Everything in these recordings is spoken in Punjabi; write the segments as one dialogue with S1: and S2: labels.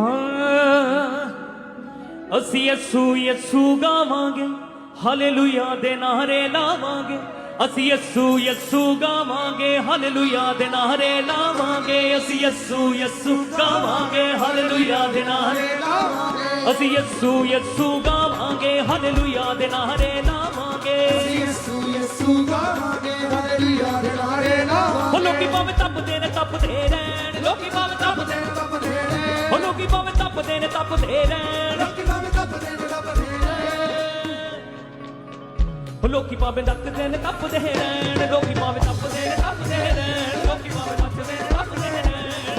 S1: ਹਾਂ। ਅਸੀਂ ਯਸੂ ਯਸੂ ਗਾਵਾਂਗੇ ਹਾਲੇਲੂਇਆ ਦੇ ਨਾਰੇ ਲਾਵਾਂਗੇ। ਅਸੀਂ ਯਸੂ ਯਸੂ ਗਾਵਾਂਗੇ ਹਾਲੇਲੂਇਆ ਦੇ ਨਾਰੇ ਲਾਵਾਂਗੇ। ਅਸੀਂ ਯਸੂ ਯਸੂ ਗਾਵਾਂਗੇ ਹਾਲੇਲੂਇਆ ਦੇ ਨਾਰੇ ਅਸੀਂ ਯਸੂ ਯਸੂ ਗਾਵਾਂਗੇ ਹਾਲੇਲੂਇਆ ਦੇ ਨਾਰੇ ਲਾਵਾਂਗੇ।
S2: ਯਿਸੂ ਯਿਸੂ ਗਾਵਾਂਗੇ ਹਾਲੇਲੂਇਆ ਦੇ ਨਾਰੇ ਲਾਵਾਂਗੇ।
S1: ਲੋਕੀ ਭਾਵੇਂ ਤੱਪਦੇ ਨੇ ਤੱਪਦੇ ਰਹਿਣ। ਲੋਕੀ ਭਾਵੇਂ ਤੱਪਦੇ ਨੇ ਲੋਕੀ ਭਾਵੇਂ ਤੱਪਦੇ ਨੇ ਤੱਪਦੇ ਰਹਿਣ।
S2: ਲੋਕੀ ਭਾਵੇਂ ਤਪਦੇ ਨੇ ਤਪਦੇ
S1: ਉਹ ਲੋਕੀ ਭਾਵੇਂ ਨੱਚਦੇ ਨੇ ਟੱਪਦੇ ਰਹਿਣ। ਲੋਕੀ ਭਾਵੇਂ ਟੱਪਦੇ ਨੇ ਟੱਪਦੇ ਰਹਿਣ। ਲੋਕੀ ਭਾਵੇਂ ਨੱਚਦੇ ਨੇ ਟੱਪਦੇ ਰਹਿਣ।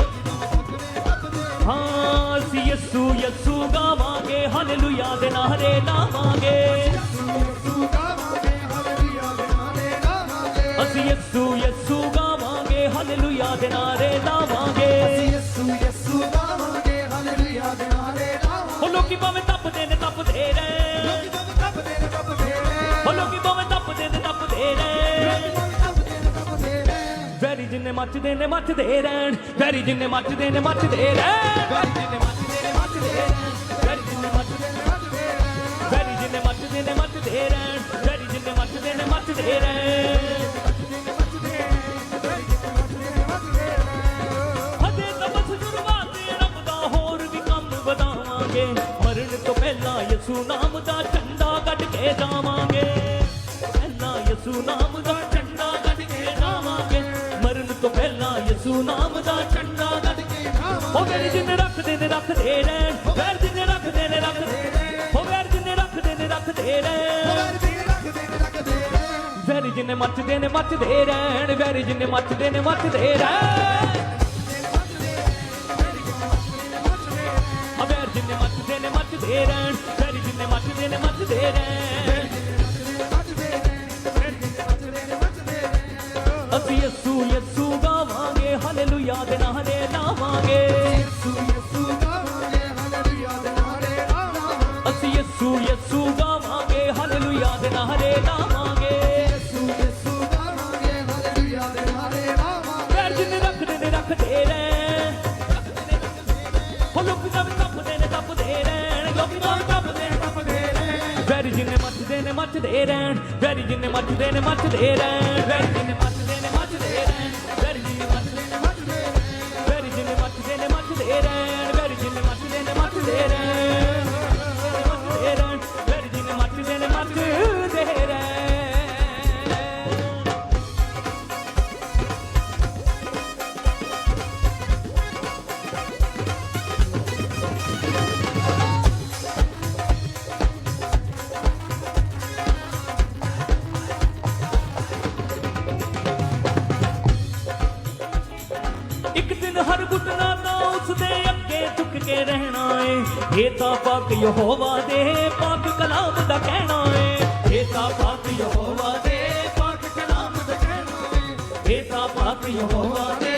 S1: ਹਾਂ ਅਸੀਂ ਯਸੂ ਯਸੂ ਗਾਵਾਂਗੇ ਹਾਲੇਲੂਇਆ ਦੇ ਨਾਰੇ ਲਾਵਾਂਗੇ ਭਾਵੇਂ ਟੱਪਦੇ ਨੇ ਟੱਪਦੇ ਰਹਿਣ
S2: ਲੋਕੀ ਭਾਵੇਂ ਤਪਦੇ ਨੇ ਤਪਦੇ ਨੇ।
S1: ਉਹ ਲੋਕੀ ਭਾਵੇਂ ਟੱਪਦੇ ਨੇ ਟੱਪਦੇ ਰਹਿਣ
S2: ਲੋਕੀ ਭਾਵੇਂ ਤਪਦੇ ਨੇ ਤਪਦੇ ਨੇ।
S1: ਵੈਰੀ ਜਿੰਨੇ ਮੱਚਦੇ ਨੇ, ਮੱਚਦੇ ਰਹਿਣ। ਵੈਰੀ ਜਿੰਨੇ ਮੱਚਦੇ ਨੇ, ਮੱਚਦੇ ਰਹਿਣ। ਵੈਰੀ ਜਿੰਨੇ ਮੱਚਦੇ ਨੇ, ਮੱਚਦੇ ਰਹਿਣ। ਵੈਰੀ ਜਿੰਨੇ ਮੱਚਦੇ ਨੇ ਵੈਰੀ ਜਿੰਨੇ ਮੱਚਦੇ ਨੇ, ਮੱਚਦੇ ਰਹਿਣ। ਵੈਰੀ ਜਿੰਨੇ ਮੱਚਦੇ ਨੇ ਮੱਚਦੇ ਰਹਿਣ ਹਜੇ ਪਹਿਲਾਂ ਯਿਸੂ ਨਾਮ ਦਾ ਝੰਡਾ ਕੱਢ ਕੇ ਜਾਵਾਂਗੇ ਪਹਿਲਾਂ ਯਿਸੂ ਨਾਮ ਦਾ ਝੰਡਾ ਕੱਢ ਕੇ ਜਾਵਾਂਗੇ ਮਰਨ ਤੋਂ ਪਹਿਲਾਂ ਯਿਸੂ ਨਾਮ ਦਾ ਝੰਡਾ ਕੱਢ ਕੇ ਉਹ ਵੈਰ ਜਿੰਨੇ ਰੱਖਦੇ ਨੇ ਰੱਖਦੇ ਰਹਿਣ। ਵੈਰ ਜਿੰਨੇ ਰੱਖਦੇ ਨੇ ਰੱਖਦੇ ਰਹਿਣ। ਉਹ ਵੈਰ ਜਿੰਨੇ ਰੱਖਦੇ ਨੇ ਰੱਖਦੇ ਰਹਿਣ। ਵੈਰ ਜਿੰਨੇ ਮੱਚਦੇ ਨੇ ਮੱਚਦੇ ਰਹਿਣ। ਵੈਰੀ ਜਿੰਨੇ ਮੱਚਦੇ ਨੇ ਮੱਚਦੇ ਰਹਿਣ। ਮੱਚਦੇ ਰਹਿਣ ਵੈਰ ਜਿੰਨੇ ਮੱਚਦੇ ਨੇ ਮੱਚਦੇ ਰਹਿਣ। ਅਸੀਂ ਯਸੂ ਯਸੂ ਗਾਵਾਂਗੇ, ਹਾਲੇਲੂਇਆ ਦੇ ਨਾਰੇ ਲਾਵਾਂਗੇ। ਅਸੀਂ ਯਸੂ ਯਸੂ ਗਾਵਾਂਗੇ, ਹਾਲੇਲੂਇਆ ਦੇ ਨਾਰੇ ਲਾਵਾਂਗੇ। ਵੈਰ ਜਿੰਨੇ ਰੱਖਦੇ ਨੇ, ਰੱਖਦੇ ਰਹਿਣ। ਹੋ ਲੋਕੀ ਤਾਂ ਮੱਚਦੇ ਰਹਿਣ। ਵੈਰ ਜਿੰਨੇ ਮੱਚਦੇ ਨੇ ਮੱਚਦੇ ਰਹਿਣ। ਵੈਰ ਕੇ ਰਹਿਣਾ ਏ। ਇਹ ਤਾਂ ਪਾਕ ਯਹੋਵਾ ਦੇ ਪਾਕ ਕਲਾਮ ਦਾ ਕਹਿਣਾ ਏ। ਇਹ ਤਾਂ ਪਾਕ ਯਹੋਵਾ ਦੇ ਪਾਕ ਕਲਾਮ ਦਾ ਕਹਿਣਾ ਏ। ਇਹ ਤਾਂ ਪਾਕ ਯਹੋਵਾ ਦੇ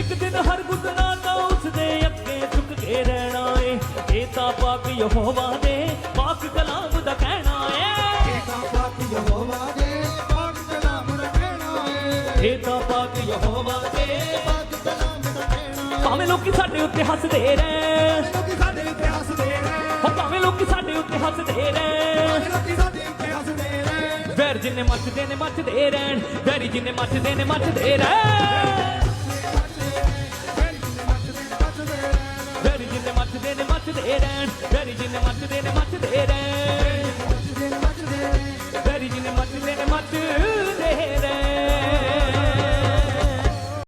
S1: ਇੱਕ ਦਿਨ ਹਰ ਘੁਟਨਾ ਤਾਂ ਉਸ ਦੇ ਅੱਗੇ ਝੁਕ ਕੇ ਰਹਿਣਾ ਏ। ਇਹ ਤਾਂ ਪਾਕ ਯਹੋਵਾ ਦੇ ਪਾਕ ਕਲਾਮ ਦਾ ਕਹਿਣਾ ਏ। ਇਹ ਤਾਂ ਪਾਕ ਯਹੋਵਾ ਦੇ ਭਾਵੇਂ ਲੋਕੀ ਸਾਡੇ ਉੱਤੇ ਹੱਸਦੇ ਰਹਿਣ। ਹੋ ਭਾਵੇਂ ਲੋਕੀ ਸਾਡੇ ਉੱਤੇ ਹੱਸਦੇ ਰਹਿਣ। ਵੈਰ ਜਿੰਨੇ ਮੱਚਦੇ ਨੇ ਮੱਚਦੇ ਰਹਿਣ। ਵੈਰੀ ਜਿੰਨੇ ਮੱਚਦੇ ਨੇ ਮੱਚਦੇ ਰਹਿਣ।